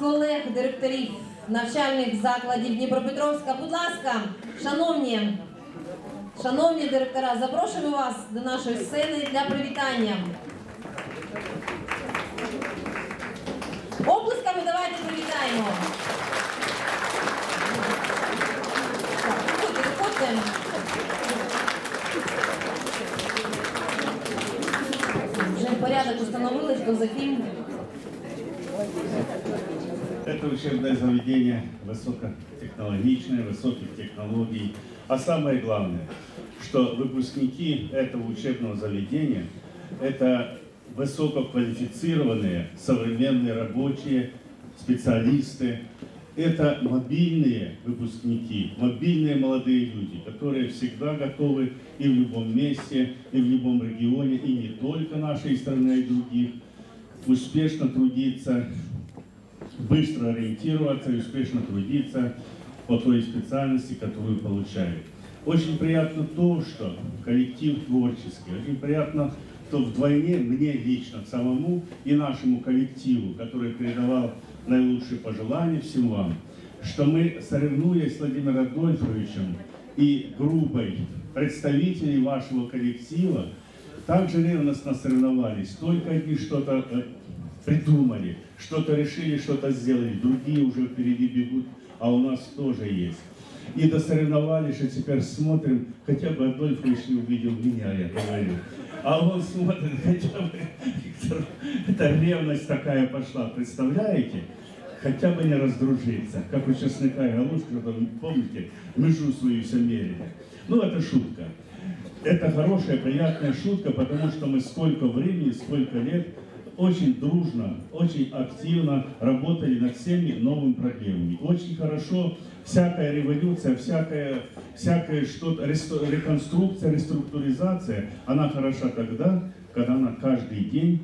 колег, директорів навчальних закладів Дніпропетровська. Будь ласка, шановні, шановні директора, запрошуємо вас до нашої сцени для привітання. Оплесками давайте привітаємо. Виходьте. Вже порядок установили, хто за ким. Это учебное заведение высокотехнологичное, высоких технологий. А самое главное, что выпускники этого учебного заведения – это высококвалифицированные, современные рабочие, специалисты. Это мобильные выпускники, мобильные молодые люди, которые всегда готовы и в любом месте, и в любом регионе, и не только нашей страны, и других, успешно трудиться быстро ориентироваться и успешно трудиться по той специальности, которую получают. Очень приятно то, что коллектив творческий, очень приятно, что вдвойне мне лично самому и нашему коллективу, который передавал наилучшие пожелания всем вам, что мы, соревнуясь с Владимиром Адольфовичем и группой представителей вашего коллектива, также ревностно соревновались. Только одни что-то э, придумали, что-то решили, что-то сделали, другие уже впереди бегут, а у нас тоже есть. И досоревновались, и теперь смотрим, хотя бы Адольфович не увидел меня, я говорю. А он смотрит, хотя бы, Виктор, это ревность такая пошла, представляете? Хотя бы не раздружиться, как у чеснока и галушки, там, помните, межу свою все мерили. Ну, это шутка. Это хорошая, приятная шутка, потому что мы сколько времени, сколько лет очень дружно, очень активно работали над всеми новыми проблемами. Очень хорошо всякая революция, всякая, всякая что-то, реконструкция, реструктуризация, она хороша тогда, когда она каждый день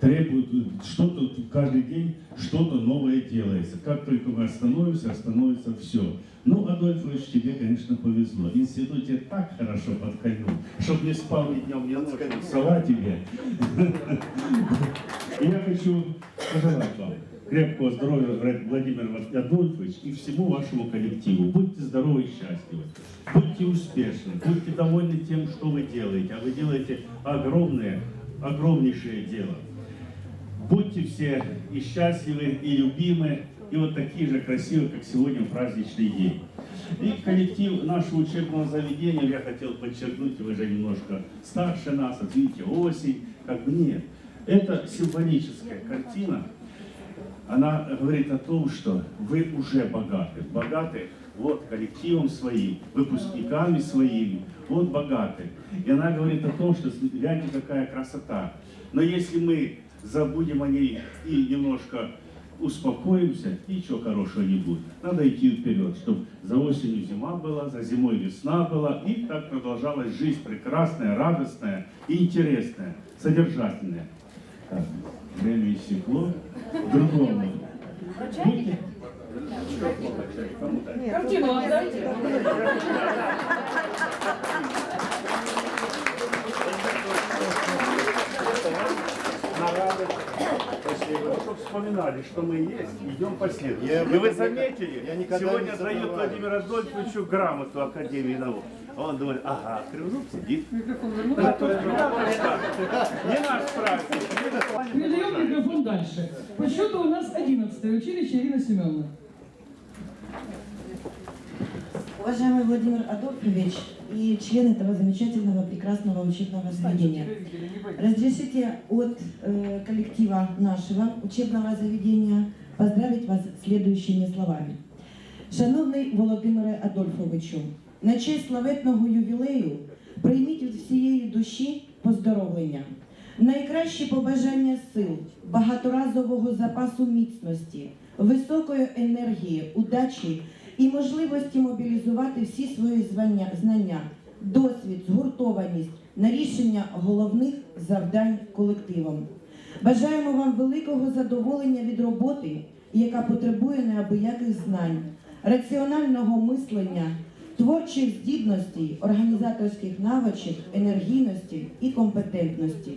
требует что-то, каждый день что-то новое делается. Как только мы остановимся, остановится все. Ну, Адольфович, тебе, конечно, повезло. Институт тебе так хорошо подколюл, чтобы не спал ни днем, ни ночью. Слова тебе. И я хочу пожелать вам крепкого здоровья, Владимир Адольфович, и всему вашему коллективу. Будьте здоровы и счастливы. Будьте успешны, будьте довольны тем, что вы делаете. А вы делаете огромное, огромнейшее дело. Будьте все и счастливы, и любимы, и вот такие же красивые, как сегодня праздничный день. И коллектив нашего учебного заведения, я хотел подчеркнуть, вы же немножко старше нас, вот видите, осень, как бы нет. Это символическая картина, она говорит о том, что вы уже богаты. Богаты вот коллективом своим, выпускниками своими, вот богаты. И она говорит о том, что гляньте, какая красота. Но если мы забудем о ней и немножко успокоимся, ничего хорошего не будет. Надо идти вперед, чтобы за осенью зима была, за зимой весна была, и так продолжалась жизнь прекрасная, радостная и интересная, содержательная. Так, время истекло. Другому. Картину отдайте. Чтобы вспоминали, что мы есть, идем по следу. И вы заметили, я сегодня дают. Владимиру Адольфовичу грамоту Академии наук. А Он думает, ага, Кривжук сидит. Микрофон. Не наш праздник. Передаем микрофон дальше. По счету у нас 11 училище Ирина Семеновна. Уважаемый Владимир Адольфович и члены этого замечательного, прекрасного учебного заведения, разрешите от э, коллектива нашего учебного заведения поздравить вас следующими словами. Шановний Володимире Адольфовичу, на честь славетного ювілею прийміть від всієї душі поздоровлення, найкращі побажання сил, багаторазового запасу міцності, високої енергії, удачі і можливості мобілізувати всі свої звання, знання, досвід, згуртованість на рішення головних завдань колективом. Бажаємо вам великого задоволення від роботи, яка потребує неабияких знань, раціонального мислення, творчих здібностей, організаторських навичок, енергійності і компетентності.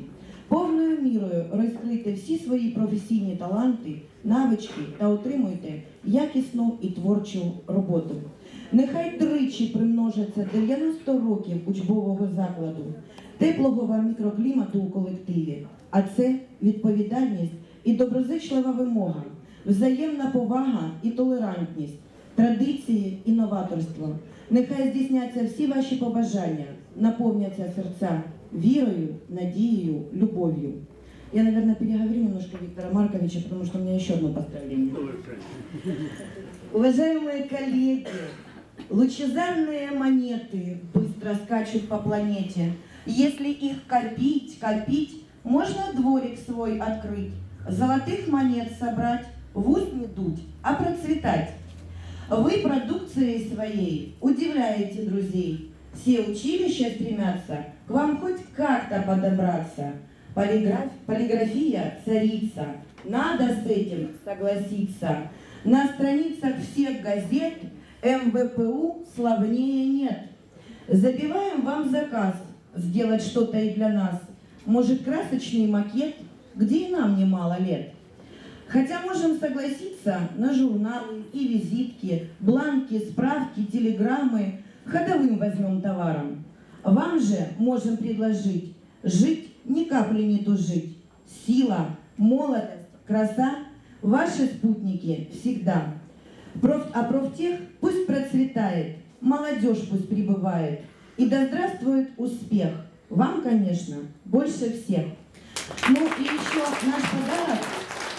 повною мірою розкрийте всі свої професійні таланти, навички та отримуйте якісну і творчу роботу. Нехай тричі примножиться 90 років учбового закладу, теплого вам мікроклімату у колективі, а це відповідальність і доброзичлива вимога, взаємна повага і толерантність, традиції і новаторство. Нехай здійсняться всі ваші побажання, наповняться серця вірою, надією, любовью. Я, наверное, переговорю немножко Виктора Марковича, потому что у меня еще одно поздравление. Уважаемые коллеги, лучезарные монеты быстро скачут по планете. Если их копить, копить, можно дворик свой открыть, золотых монет собрать, в ус не дуть, а процветать. Вы продукцией своей удивляете друзей. Все училища стремятся к вам хоть как-то подобраться. Полиграф- полиграфия царица. Надо с этим согласиться. На страницах всех газет МВПУ славнее нет. Забиваем вам заказ сделать что-то и для нас. Может, красочный макет, где и нам немало лет. Хотя можем согласиться на журналы и визитки, бланки, справки, телеграммы ходовым возьмем товаром. Вам же можем предложить жить, ни капли не тужить. Сила, молодость, краса – ваши спутники всегда. Проф- а профтех пусть процветает, молодежь пусть прибывает. И да здравствует успех. Вам, конечно, больше всех. Ну и еще наш подарок.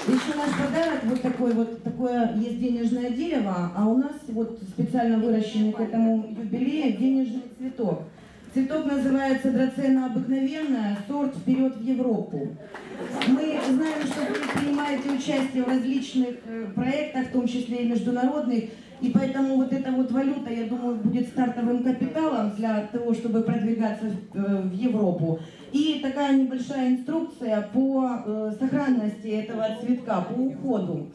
Еще наш подарок вот такой вот, такое есть денежное дерево, а у нас вот специально выращенный к этому юбилею денежный цветок. Цветок называется драцена обыкновенная, сорт вперед в Европу. Мы знаем, что вы принимаете участие в различных э, проектах, в том числе и международных, и поэтому вот эта вот валюта, я думаю, будет стартовым капиталом для того, чтобы продвигаться в, э, в Европу. И такая небольшая инструкция по э, сохранности этого цветка, по уходу.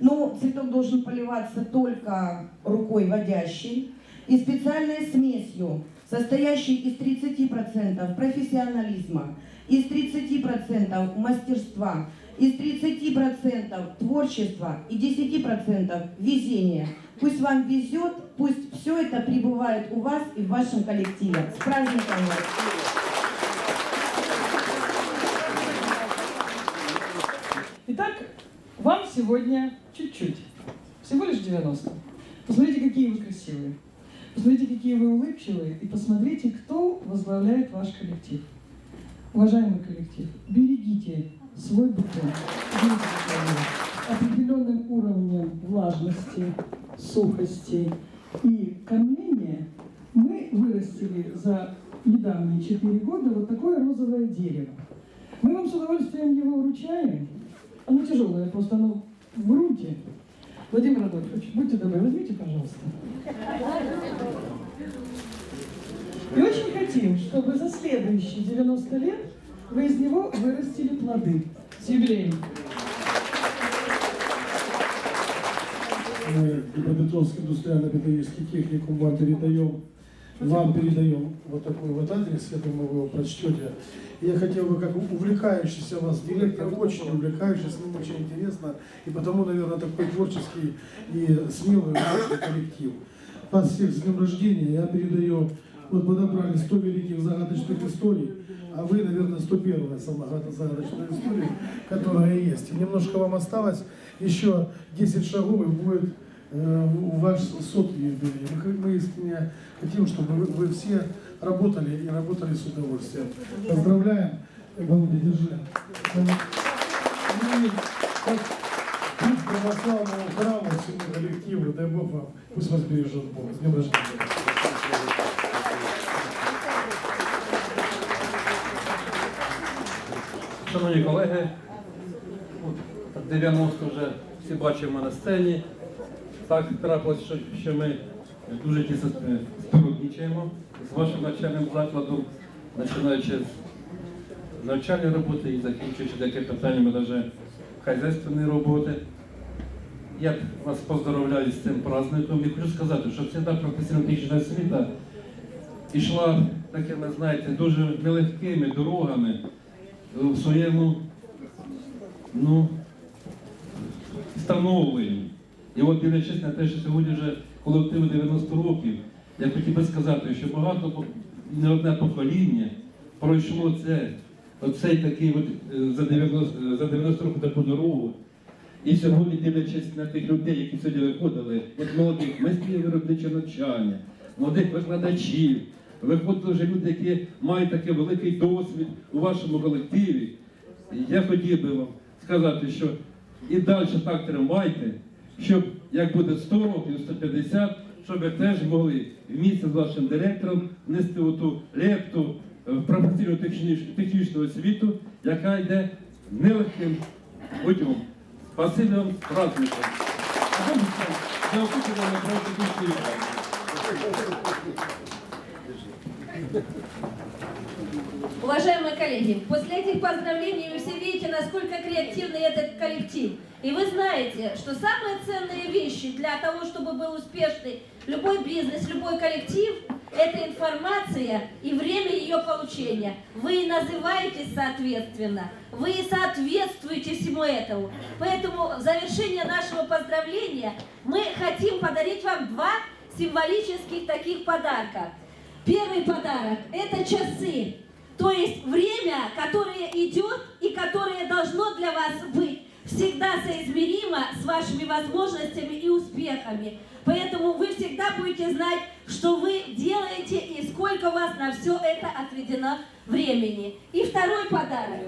Ну, цветок должен поливаться только рукой водящей и специальной смесью, состоящей из 30% профессионализма, из 30% мастерства, из 30% творчества и 10% везения. Пусть вам везет, пусть все это пребывает у вас и в вашем коллективе. С праздником вас! Итак, вам сегодня чуть-чуть. Всего лишь 90. Посмотрите, какие вы красивые. Посмотрите, какие вы улыбчивые. И посмотрите, кто возглавляет ваш коллектив. Уважаемый коллектив, берегите свой бутон. Определенным уровнем влажности, сухости и кормления мы вырастили за недавние 4 года вот такое розовое дерево. Мы вам с удовольствием его вручаем. Оно тяжелое, просто оно в грунте. Владимир Адольфович, будьте добры, возьмите, пожалуйста. И очень хотим, чтобы за следующие 90 лет вы из него вырастили плоды. С юбилеем! мы Днепропетровский индустриально-педагогический техникум вам передаем, вам передаем вот такой вот адрес, я думаю, вы его прочтете. Я хотел бы, как увлекающийся вас директор, очень увлекающийся, с ним очень интересно, и потому, наверное, такой творческий и смелый коллектив. Вас всех с днем рождения я передаю, вот подобрали 100 великих загадочных историй, а вы, наверное, 101 самая загадочная история, которая есть. Немножко вам осталось, еще 10 шагов и будет э, ваш сотый юбилей. Мы, мы искренне хотим, чтобы вы, вы все работали и работали с удовольствием. Поздравляем. Володя, держи. И путь к православному всему коллективу, дай Бог вам, пусть вас бережет Бог. С днем рождения. Шановні колеги, от 90 вже всі бачимо на сцені. Так трапилось, що ми дуже тісно співробітничаємо з вашим навчальним закладом, починаючи з навчальної роботи і закінчуючи деякими питаннями навіть хазяйственної роботи. Я вас поздоровляю з цим праздником і хочу сказати, що ця професійно-технічна освіта йшла такими, знаєте, дуже нелегкими дорогами. в своєму ну, становленні. І от дивлячись на те, що сьогодні вже колективу 90 років, я хотів би сказати, що багато не одне покоління пройшло це, оцей такий от, е, за 90, за 90 років таку дорогу. І сьогодні, дивлячись на тих людей, які сьогодні виходили, от молодих майстрів виробничого навчання, молодих викладачів, виходили вже люди, які мають такий великий досвід у вашому колективі. Я хотів би вам сказати, що і далі так тримайте, щоб як буде 100 років, 150, щоб ви теж могли вмісті з вашим директором внести оту лепту в професійну технічну освіту, яка йде нелегким путем. Спасибо вам з праздником. А вам я опитував на правду Уважаемые коллеги, после этих поздравлений вы все видите, насколько креативный этот коллектив. И вы знаете, что самые ценные вещи для того, чтобы был успешный любой бизнес, любой коллектив, это информация и время ее получения. Вы называетесь соответственно, вы соответствуете всему этому. Поэтому в завершение нашего поздравления мы хотим подарить вам два символических таких подарка. Первый подарок – это часы. То есть время, которое идет и которое должно для вас быть всегда соизмеримо с вашими возможностями и успехами. Поэтому вы всегда будете знать, что вы делаете и сколько у вас на все это отведено времени. И второй подарок.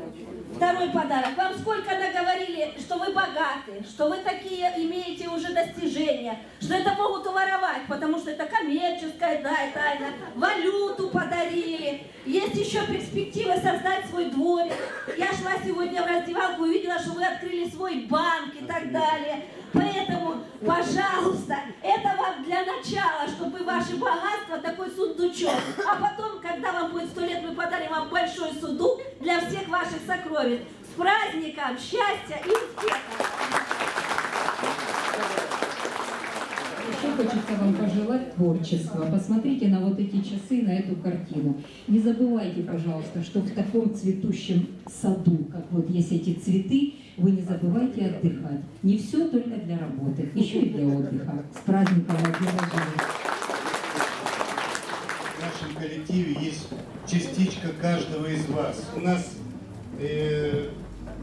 Второй подарок. Вам сколько наговорили, что вы богаты, что вы такие имеете уже достижения, что это могут уворовать, потому что это коммерческая да, тайна, валюту подарили. Есть еще перспектива создать свой дворик. Я шла сегодня в раздевалку, увидела, что вы открыли свой банк и так далее. Поэтому, пожалуйста, это вам для начала, чтобы ваши богатства такой сундучок. А потом, когда вам будет сто лет, мы подарим вам большой сундук для всех ваших сокровищ. С праздником, счастья и успехов! Еще хочется вам пожелать творчества. Посмотрите на вот эти часы, на эту картину. Не забывайте, пожалуйста, что в таком цветущем саду, как вот есть эти цветы, вы не забывайте отдыхать. Не все только для работы, еще и для отдыха. С праздником вас. В нашем коллективе есть частичка каждого из вас. У нас э,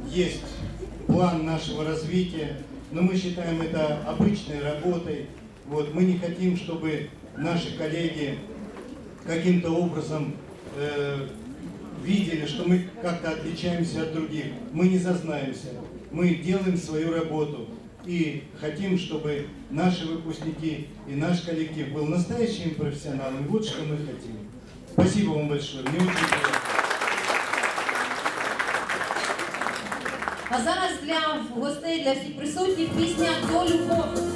есть план нашего развития, но мы считаем это обычной работой. Вот, мы не хотим, чтобы наши коллеги каким-то образом э, видели, что мы как-то отличаемся от других. Мы не зазнаемся. Мы делаем свою работу. И хотим, чтобы наши выпускники и наш коллектив был настоящими профессионалами. Вот что мы хотим. Спасибо вам большое. Мне очень приятно. А зараз для гостей, для всіх присутніх пісня до любов.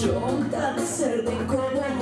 Yo tan cerdo como